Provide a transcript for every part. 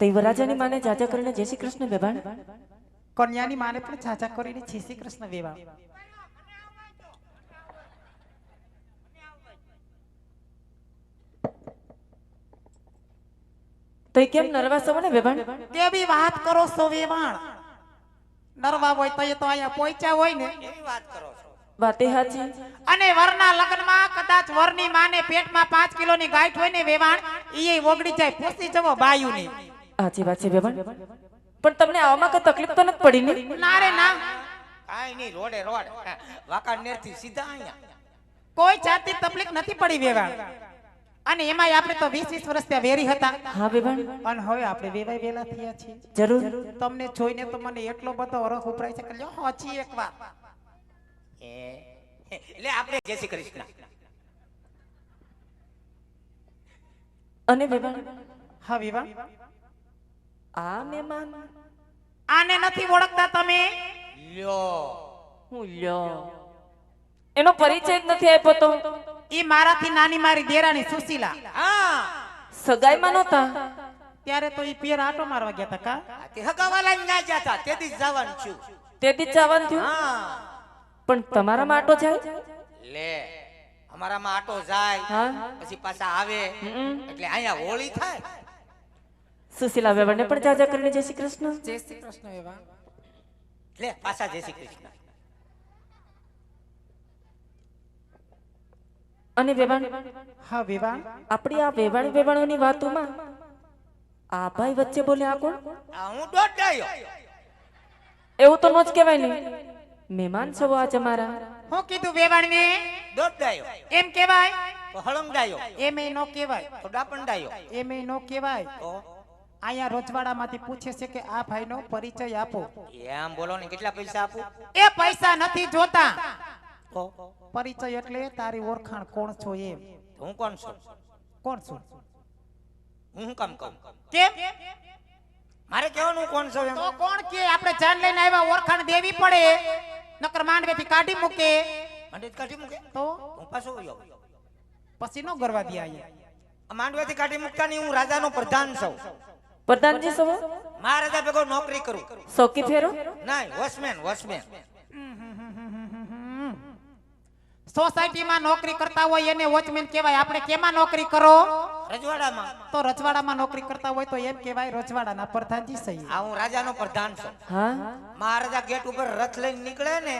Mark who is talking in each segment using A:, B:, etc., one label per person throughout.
A: તો એ વરાજાની માને જાજા કરીને જય શ્રી કૃષ્ણ વેવાણ
B: કન્યાની માને પણ ચાચા કરીને જય શ્રી કૃષ્ણ વેવાણ
A: તો કેમ નરવા સવો ને વેવાણ
B: કેવી વાત કરો છો વેવાણ નરવા હોય તો એ તો અહીંયા પહોંચ્યા હોય ને.
C: એવી વાત કરો છો.
A: વાતે હાચી.
B: અને વરના લગ્નમાં કદાચ વરની માને પેટમાં પાંચ કિલોની ગાંઠ હોય ને વેવાણ એ ઓગળી જાય. પૂછી જવો બાયુની.
A: સાચી વાત છે બેભાન પણ તમને આવામાં કઈ તકલીફ તો નથી પડી ને
B: ના રે ના.
C: કાંઈ નહીં રોડે રોડ. વાંકાનેરથી સીધા અહીંયા.
B: કોઈ જાતની તકલીફ નથી પડી વેવાણ અને એમાંય આપણે તો વીસ વીસ વર્ષ ત્યાં વેરી હતા.
A: હા બેભાન
B: અને હવે આપણે વેવાય વેલા થયા છીએ.
A: જરૂર.
B: તમને જોઈને તો મને એટલો બધો અરખ ઉપરાય છે કે લ્યો હજી એક વાર.
C: એ એટલે આપણે જય શ્રી કૃષ્ણ.
A: અને બેભાન
B: હા વિવા
A: આ મહેમાન
B: આને નથી ઓળખતા તમે?
C: લ્યો.
A: હું લ્યો. એનો પરિચય જ નથી આપ્યો તો.
B: ઈ મારાથી નાની મારી દેરાણી સુશીલા.
C: હા.
A: સગાઈમાં નહોતા?
B: ત્યારે તો ઈ પિયર આટો મારવા ગયા હતા કા?
C: તે હગાવાલા ના જતા તેથી જ જવાનું છું.
A: તેથી જ જવાનું થયું?
C: હા.
A: પણ તમારામાં આટો જાય?
C: લે અમારામાં આટો જાય. પછી પાછા આવે.
A: હમ.
C: એટલે અહીંયા હોળી થાય.
A: સુશીલા વેવાને પણ જાજા કરીને જય શ્રી કૃષ્ણ.
B: જય શ્રી કૃષ્ણ વેવા
C: લે પાછા જય શ્રી કૃષ્ણ.
A: અને વેવાણ
B: હા વિવા
A: આપણી આ વેવાણ વેવાણોની વાતોમાં આ ભાઈ વચ્ચે બોલે આ કોણ?
C: આ હું દોડાયો
A: એવું તો નો જ કહેવાય ને. મહેમાન છો આજ અમારા
B: હું કીધું વેવાણને
C: દોડાયો
B: એમ કેવાય
C: તો
B: એમ એ નો કહેવાય.
C: તો
B: એમ એ નો કહેવાય.
C: તો
B: અહીંયા રોજવાડામાંથી પૂછે છે કે આ ભાઈનો પરિચય આપો.
C: એમ બોલો ને કેટલા પૈસા આપું?
B: એ પૈસા નથી જોતા. પરિચય એટલે તારી ઓળખાણ કોણ છો એમ.
C: હું કોણ છું?
B: કોણ છું?
C: હું શું કામ કહું?
B: કેમ?
C: મારે કેવાનું કોણ છો એમ?
B: તો કોણ કે? આપણે જાન લઈને આવ્યા ઓળખાણ દેવી પડે. નકર માંડવેથી કાઢી મૂકે.
C: માંડવેથી કાઢી મૂકે?
B: તો?
C: હું પાછો
B: પછી નો ગરવા દે અહીંયા.
C: આ માંડવેથી કાઢી મૂકતા નહીં હું રાજાનો પ્રધાન છું.
A: પ્રધાનજી સવો
C: મહારાજા ભેગો નોકરી કરું.
A: સોકી ફેરો?
C: ના વોચમેન વોચમેન.
B: સોસાયટીમાં નોકરી કરતા હોય એને વોચમેન કહેવાય. આપણે કેમાં નોકરી કરો?
C: રજવાડામાં.
B: તો રજવાડામાં નોકરી કરતા હોય તો એમ કહેવાય રજવાડાના પ્રધાનજી સહી.
C: આ હું રાજાનો પ્રધાન છું.
A: હા?
C: મહારાજા ગેટ ઉપર રથ લઈને નીકળે ને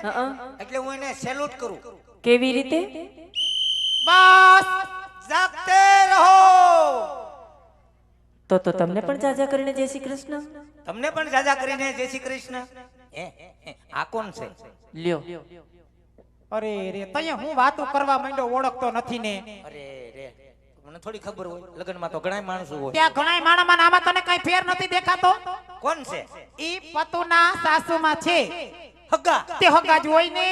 C: એટલે હું એને સેલ્યુટ કરું.
A: કેવી રીતે?
B: બસ!
C: જાગતે રહો!
A: તો તો તમને પણ જાજા કરીને જય શ્રી કૃષ્ણ?
C: તમને પણ જાજા કરીને જય શ્રી કૃષ્ણ? આ કોણ છે?
A: લ્યો.
B: અરે રે તય હું વાતો કરવા માંડ્યો ઓળખતો નથી ને.
C: અરે રે મને થોડી ખબર હોય લગ્નમાં તો ઘણા માણસો હોય.
B: ત્યાં ઘણા માણામાં આમાં તને કઈ ફેર નથી દેખાતો?
C: કોણ છે?
B: ઈ પતુના સાસુમાં છે.
C: હગા.
B: તે હગા જ હોય ને.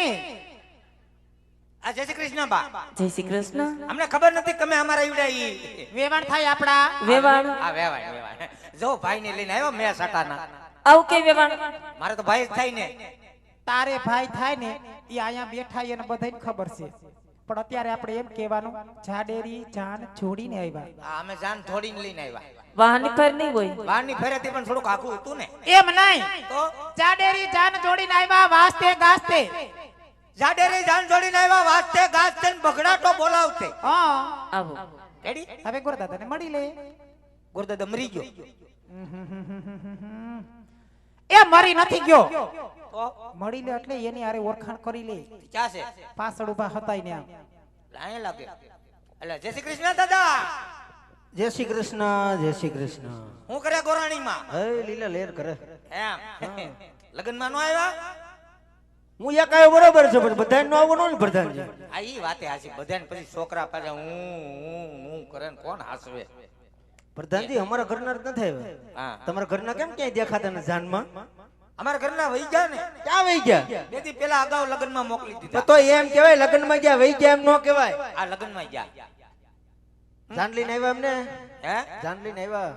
C: આ જય શ્રી કૃષ્ણ બા.
A: જય શ્રી કૃષ્ણ.
C: અમને ખબર નથી તમે અમારા ઈવડા ઈ
B: વેવાણ થાય આપડા
A: વેવાણ.
C: આ વેવાણ વેવાણ. જો ભાઈ ને લઈને આવ્યો મેં સટાના.
A: આવ કે વેવાણ?
C: મારે તો ભાઈ જ થાય ને.
B: તારે ભાઈ થાય ને ઈ અહીંયા બેઠા એને બધાને ખબર છે. પણ અત્યારે આપણે એમ કહેવાનું જાડેરી જાન જોડીને આવ્યા.
C: આ અમે જાન થોડીને લઈને આવ્યા.
A: વાહની ફેર નહીં હોય.
C: બહારની ફેરેથી પણ થોડુંક આખું હતું ને.
B: એમ નહીં.
C: તો?
B: જાડેરી જાન જોડીને આવ્યા વાસ્તે ગાસ્તે.
C: જાડેરી જાન જોડીને આવ્યા વાજતે ગાજતે ને બગડાટો બોલાવતે.
B: હા.
A: આવો.
C: રેડી?
B: હવે ગુરદાદાને મળી લે.
C: ગુરદાદા મરી ગયો.
B: એ મરી નથી ગયો. મળી લે એટલે એની આરે ઓળખાણ કરી લે.
C: ક્યાં છે?
B: પાછળ ઊભા હતા ને આમ
C: લાય લાગે. એટલે જય શ્રી કૃષ્ણ દાદા.
D: જય શ્રી કૃષ્ણ જય શ્રી કૃષ્ણ.
C: હું કરે ગોરાણીમાં?
D: હે લીલા લેર કરે.
C: એમ. લગ્નમાં નો આવ્યા?
D: હું એક આવ્યો બરોબર છે પણ બધા નો આવવાનો ને પ્રધાનજી.
C: આ ઈ વાતે હાસી બધાને પછી છોકરા પાછા હું હું હું કરે ને કોણ હાસવે?
D: પ્રધાનજી અમારા ઘરના નથી આવ્યા. તમારા ઘરના કેમ ક્યાંય દેખાતા ને જાનમાં?
C: અમારા ઘરના વહી ગયા ને.
D: ક્યાં વહી ગયા?
C: બેથી પેલા અગાઉ લગ્નમાં મોકલી દીધા.
D: તો એમ કહેવાય લગ્નમાં ગયા વહી ગયા એમ નો કહેવાય.
C: આ લગ્નમાં ગયા.
D: જાન લઈને આવ્યા એમને?
C: હે?
D: જાન ને આવ્યા?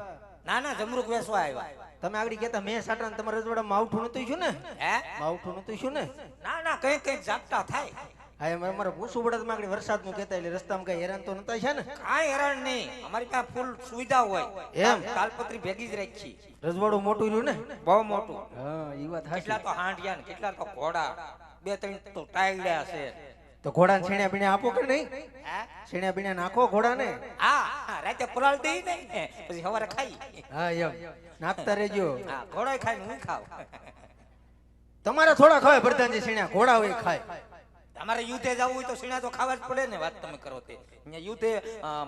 C: ના ના જમરૂક વેસવા આવ્યા.
D: તમે આગળ કહેતા મેં સાટા તમારા રજવાડા માવઠું નતું શું ને?
C: હે?
D: માવઠું નતું શું ને?
C: ના ના કઈ કઈ જાગતા થાય.
D: હા એમ અમારે પૂછવું પડે તો માગડી વરસાદનું કહેતા એટલે રસ્તામાં કઈ હેરાન તો નતા છે ને?
C: કાંઈ હેરાન નહીં. અમારી પાસે ફૂલ સુવિધા હોય.
D: એમ?
C: તાલપત્રી ભેગી જ રાખી.
D: રજવાડું મોટું રહ્યું ને?
C: બહુ મોટું.
D: હા એ વાત
C: કેટલા તો હાંડિયા ને કેટલા તો ઘોડા. બે ત્રણ તો ટાયડા છે.
D: તો ઘોડાને છેણ્યા બીણ્યા આપો કે નહીં? છેણ્યા પીણ્યા નાખો ઘોડાને?
C: હા રાતે પુરાળ દઈ ને પછી સવારે ખાઈ.
D: હા એમ. નાખતા રહેજો.
C: હા ઘોડો ખાય હું ખાવ
D: તમારે થોડા ખાય પ્રધાનજી છેણ્યા ઘોડા હોય ખાય.
C: તમારે યુદ્ધે જવું હોય તો સીણા તો ખાવા જ પડે ને વાત તમે કરો તે. યુદ્ધે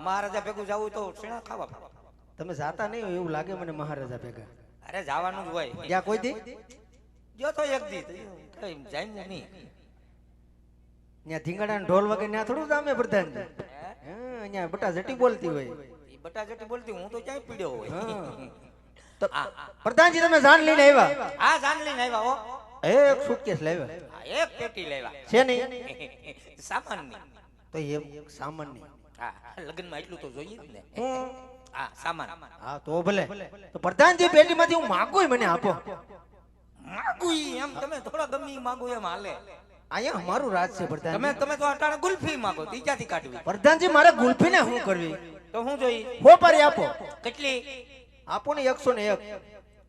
C: મહારાજા ભેગું જવું હોય તો સીણા ખાવા પડે.
D: તમે જાતા નહીં હોય એવું લાગે મને મહારાજા ભેગા.
C: અરે જવાનું જ હોય.
D: ત્યાં કોઈ દી?
C: જો તો એક દી. કઈ જાય નહીં.
D: ત્યાં ધીંગાડા ઢોલ વગર ત્યાં થોડું જામે પ્રધાન અહીંયા બટા જટી બોલતી હોય.
C: બટા જટી બોલતી હું તો ક્યાંય પીડ્યો હોય.
D: પ્રધાનજી તમે જાન લઈને આવ્યા?
C: હા જાન લઈને આવ્યા હો.
D: એક સુટકેસ લાવ્યા.
C: એક પેટી લેવા
D: છે નહીં?
C: સામાનની.
D: તો એમ સામાન્ય
C: હા લગ્નમાં એટલું તો જોઈએ જ ને.
D: હું?
C: હા સામાન.
D: હા તો ભલે. તો પ્રધાનજી પેટીમાંથી હું માગું મને આપો.
C: માગું એમ તમે થોડા ગમે માગો એમ હાલે.
D: અહીંયા અમારું રાજ છે
C: તમે તમે તો અટાણે ગુલ્ફી માંગો ત્રીજાથી કાઢવી.
D: પ્રધાનજી મારે ગુલ્ફીને શું કરવી?
C: તો હું જોઈ.
D: હોપારી આપો.
C: કેટલી?
D: આપો ને એકસો ને એક.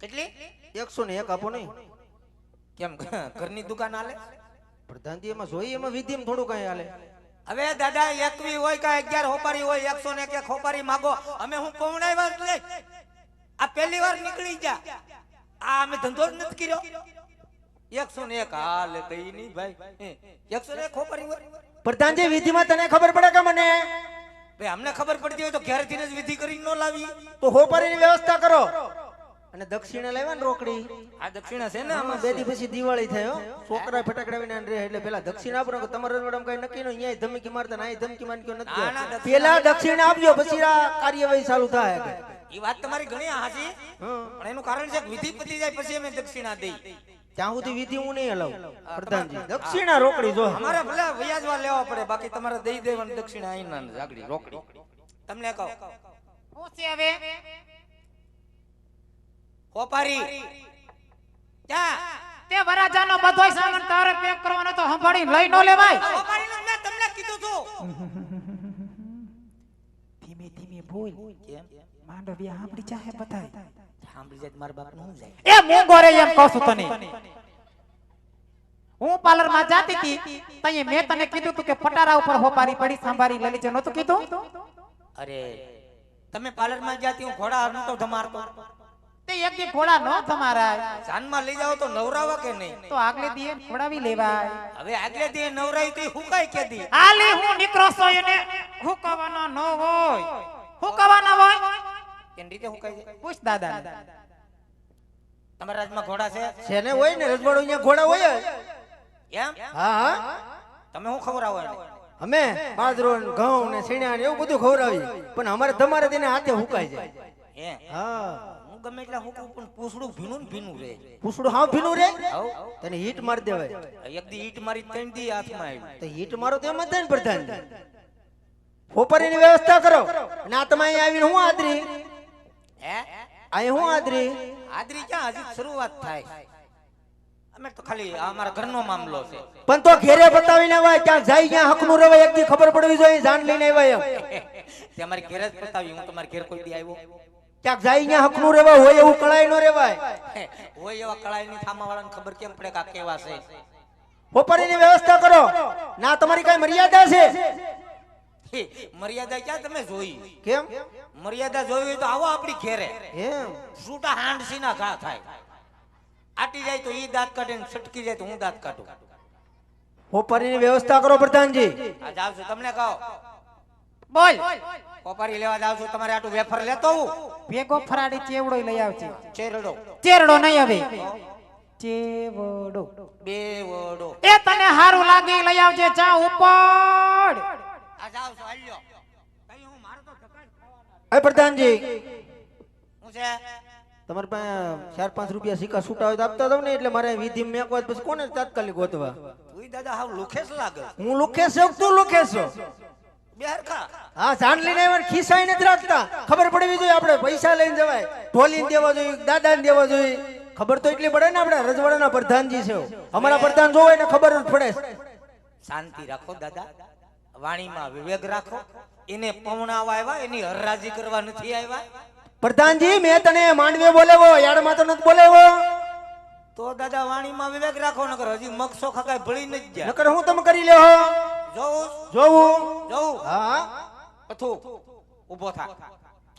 C: કેટલી?
D: એકસો ને એક આપો ને
C: કેમ ઘરની દુકાન હાલે?
D: પ્રધાનજી એમાં જોઈએ એમાં વિધિમાં થોડું કઈ હાલે.
C: હવે દાદા એકવી હોય કે અગિયાર હોપારી હોય એકસો ને એક હોપારી માગો. અમે હું પૌણાવ્યા જ લઈ આ પહેલી વાર નીકળી જા આ અમે ધંધો જ નથી કર્યો. એકસો ને એક હાલ કઈ નહીં ભાઈ. એકસો ને એક
D: પ્રધાનજી વિધિમાં તને ખબર પડે કે મને?
C: ભાઈ અમને ખબર પડતી હોય તો ઘરેથી જ વિધિ કરી ન લાવી.
D: તો હોપરીની વ્યવસ્થા કરો. અને દક્ષિણા લેવા ને રોકડી.
C: આ દક્ષિણા છે ને
D: આમાં. બે દી પછી દિવાળી થયો છોકરા ફટાકડા વિના રહે એટલે પેલા દક્ષિણ આપો કે તમારા રજવાડામાં કઈ નક્કી નહીં. અહીંયા ધમકી મારતા ના ધમકી માન
C: ના,
D: નથી પેલા દક્ષિણ આપજો પછી આ કાર્યવાહી ચાલુ થાય
C: એ વાત તમારી ઘણી હાચી.
D: હં.
C: પણ એનું કારણ છે વિધિ પતી જાય પછી અમે દક્ષિણા દઈ.
D: ત્યાં સુધી વિધિ હું નહીં હલાવું પ્રધાનજી. દક્ષિણા રોકડી જો.
C: અમારે ભલે વ્યાજવા લેવા પડે બાકી તમારે દઈ દેવાની દક્ષિણા અહીંના ને જાગડી રોકડી. તમને કહો.
B: હું છે હવે?
C: હોપારી. ક્યાં
B: તે વરાજાનો બધોય સામાન તારે પેક કરવાનો તો સંભાળી લઈ ન લેવાય.
C: મેં તમને કીધું હતું
B: ધીમે ધીમે બોલ.
C: કેમ?
B: માંડવ્યા સાંભળી ચાહે બધાય.
C: સાંભળી જાય મારા બાપનું જાય?
B: એ મૂંગો રે એમ કહું છું તને. હું પાર્લરમાં જાતી હતી તઈ મેં તને કીધું તું કે પટારા ઉપર હોપારી પડી સાંભારી લેજે નતું કીધું?
C: અરે તમે પાર્લરમાં જાતી હું ઘોડા નતો ધમારતો
B: તે એક દી ઘોડા નો તમારા
C: જાનમાં લઈ જાઓ તો નવરાવા કે નહીં?
B: તો આગલે દીએ ખોડાવી લેવાય.
C: હવે આગલે દીએ નવરાઈ તો હુકાય કે દી?
B: આલી હું નીકળો છો એને. હુકવાનો ન હોય. હુકવાનો હોય.
C: રીતે હુકાય છે
B: પૂછ દાદા
C: તમારા રાજમાં ઘોડા છે?
D: છે ને હોય ને રજવાડો અહીંયા ઘોડા હોય.
C: એમ?
D: હા હા
C: તમે હું ખવડાવો એને?
D: અમે બાજરો ઘઉં ને સીણા ને એવું બધું ખવડાવી પણ અમારે તમારે તેને હાથે હુકાય જાય.
C: હા.
D: હું
C: ગમે એટલા હુકું પણ પૂછડું ભીનું ને ભીનું રે
D: પૂછડું હા ભીનું રે તને હીટ મારી દેવાય.
C: એક દી હીટ મારી ત્રણ દી હાથમાં આવી.
D: તો હીટ મારો તો એમ જ થાય ને પ્રધાન હોપરીની વ્યવસ્થા કરો. અને આ તમે અહીંયા આવીને હું આદરી
C: હે?
D: અહીં હું આદરી
C: આદરી ક્યાં? હજી શરૂઆત થાય. અમે તો ખાલી અમારા ઘરનો મામલો છે.
D: પણ તો ઘેરે બતાવીને આવાય જાય ક્યાં હકનું રહેવાય એક ખબર પડવી જોઈએ જાણ લઈને આવ્યા
C: તે અમારી ઘેર જ પતાવી હું તમારી ઘેર કોઈ દી આવ્યો
D: ક્યાંક જાય ક્યાં હકનું રહેવાય હોય એવું કળાય ન રહેવાય
C: હોય એવા કળાઈની થામા ખબર કેમ પડે કે આ કેવા છે?
D: વ્યવસ્થા કરો. ના તમારી કઈ મર્યાદા છે?
C: મર્યાદા ક્યાં તમે જોઈ?
D: કેમ?
C: મર્યાદા જોઈ તો આવો આપણી ઘેરે.
D: એમ.
C: છૂટા હાંડસીના ઘા થાય. આટી જાય તો ઈ દાંત કાઢે ને છટકી જાય તો હું દાંત કાઢું.
D: હોપરીની વ્યવસ્થા કરો પ્રધાનજી.
C: આ જાવ છું તમને કહો.
B: બોલ.
C: કોપારી લેવા જાવ છું તમારે આટું વેફર લેતો હું.
B: ભેગો ફરાડી ચેવડો લઈ આવજે.
C: ચેરડો.
B: ચેરડો નહીં હવે. ચેવડો.
C: બે વડો
B: એ તને હારું લાગે લઈ આવજે ચા ઉપર
C: આ જાવ છું હાલ્યો કઈ હું મારો તો ધક્કા ખાવાના.
D: એ પ્રધાનજી.
C: હું છે?
D: તમારી પાસે ચાર પાંચ રૂપિયા સિક્કા છૂટા હોય તો આપતા દઉં ને એટલે મારે વિધિ મેકવા પછી કોને તાત્કાલિક ગોતવા?
C: તુંય દાદા હાવ લુખેસ લાગે.
D: હું લુખેશ છું તું લુખેશ છો?
C: બે હરખા
D: હા જાન લઈને આવ્યા ખિસ્સાઈ નથી રાખતા. ખબર પડવી જોઈએ આપણે પૈસા લઈને જવાય. ઢોલી દેવા જોઈએ દાદાને દેવા જોઈએ. ખબર તો એટલી પડે ને આપણે રજવાડાના પ્રધાનજી છે. અમારા પ્રધાન જોવે ને ખબર જ પડે.
C: શાંતિ રાખો દાદા. વાણીમાં વિવેક રાખો. એને પવણાવા આવ્યા એની હરરાજી કરવા નથી આવ્યા.
D: પ્રધાનજી મેં તને માંડવે બોલાવો યાડમાં તો નથી બોલાવો
C: તો દાદા વાણીમાં વિવેક રાખો નકર હજી મગસો ખકાય ભળી નથી જાય
D: નકર હું તમે કરી લેહો?
C: જોઉં?
D: જોઉ?
C: જોઉં?
D: હા
C: પથુ. ઊભો થા.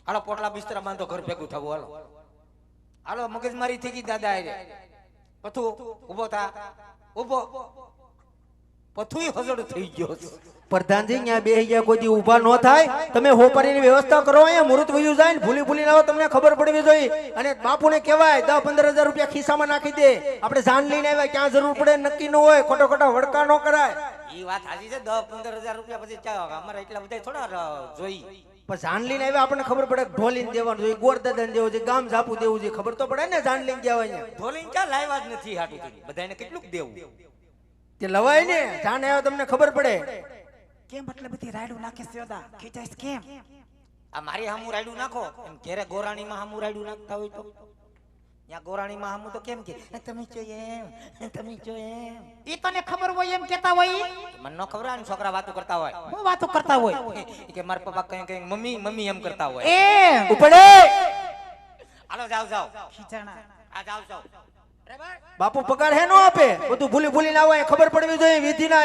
C: હાલો પોટલા બિસ્તરા બાંધો ઘર ભેગું થવું હાલો. હાલો મગજમારી થઈ ગઈ દાદા પથુ ઊભો થા. ઊભો. પથુય હજડ થઈ ગયો.
D: પ્રધાનજી ત્યાં બે ગયા કોઈ દી ઊભા ન થાય. તમે હોપારીની વ્યવસ્થા કરો અહીંયા મુહૂર્ત વયું જાય ને ભૂલી ભૂલી આવો તમને ખબર પડવી જોઈએ. અને બાપુને કહેવાય દસ પંદર હજાર રૂપિયા ખિસ્સામાં નાખી દે. આપણે જાન લઈને આવ્યા ક્યાં જરૂર પડે નક્કી ન હોય ખોટો ખોટા વડકા ન કરાય.
C: એ વાત સાચી છે દસ પંદર હજાર રૂપિયા પછી અમારે એટલા બધા થોડા જોઈ.
D: પણ જાન લઈને આવ્યા આપણને ખબર પડે ઢોલીને દેવાનું જોઈએ ગોરદાદાને દેવું છે ગામ ઝાપુ દેવું છે ખબર તો પડે ને જાન લઈને ગયા હોય અહીંયા.
C: ધોલીને લાવ્યા જ નથી હાટું. બધાને કેટલું દેવું.
D: તે લવાય ને? જાણે આવ્યો તમને ખબર પડે.
B: કેમ એટલે બધી રાયડું નાખે છે દાદા? કેમ?
C: આ મારી હામું રાયડું નાખો. એમ ઘેરે ગોરાણીમાં હામું રાયડું નાખતા હોય તો. ત્યાં ગોરાણીમાં હામું તો કેમ કે? "એ તમે જો એમ એ તમે જો એમ.
B: ઈ તને ખબર હોય એમ કેતા હોય ઈ?
C: મને ન ખબર હોય છોકરા વાતો કરતા હોય.
B: હું વાતો કરતા હોય?
C: કે મારા પપ્પા કઈ કઈ મમ્મી મમ્મી એમ કરતા હોય.
B: એ
D: ઉપડે!
C: હાલો જાવ જાવ
B: ખીચાણા.
C: આ જાવ જાઓ.
D: બાપુ પગાર હે નો આપે? બધું ભૂલી ભૂલી ના આવે ખબર પડવી જોઈએ વિધિ ના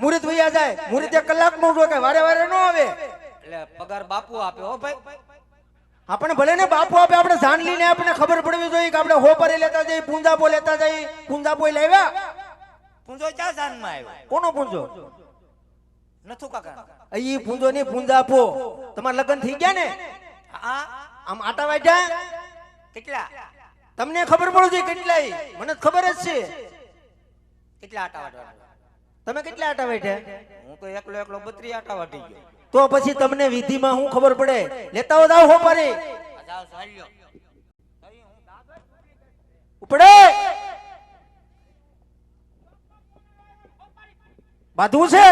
D: મુહૂર્ત વૈયા જાય મુહૂર્ત એક કલાકનું રોકે વારે વારે નો આવે.
C: એટલે પગાર બાપુ આપે હો ભાઈ.
D: આપણે ભલે ને બાપુ આપે આપણે જાણ લઈને આપણે ખબર પડવી જોઈએ કે આપણે હોપરે લેતા જઈએ પૂંજાપો લેતા જઈએ. પૂંજાપો લેવા
C: પૂંજો ચા જાનમાં આવ્યો?
D: કોનો પૂંજો?
C: નથુ કાકા
D: ઈ પૂંજો નહીં પૂંજાપો તમારા લગ્ન થઈ ગયા ને?
C: હા.
D: આમ આટા વાટ્યા
C: કેટલા?
D: તમને ખબર પડવું જોઈએ કેટલાય? મને ખબર જ છે.
C: કેટલા આટા વાટવાના
D: તમે કેટલા આટા વાટ્યા
C: હું તો એકલો એકલો બત્રી આટા વાટી ગયો.
D: તો પછી તમને વિધિમાં શું ખબર પડે? લેતા હો જાઓ હોપારે
C: આ
D: ઉપડે! બાધવું છે?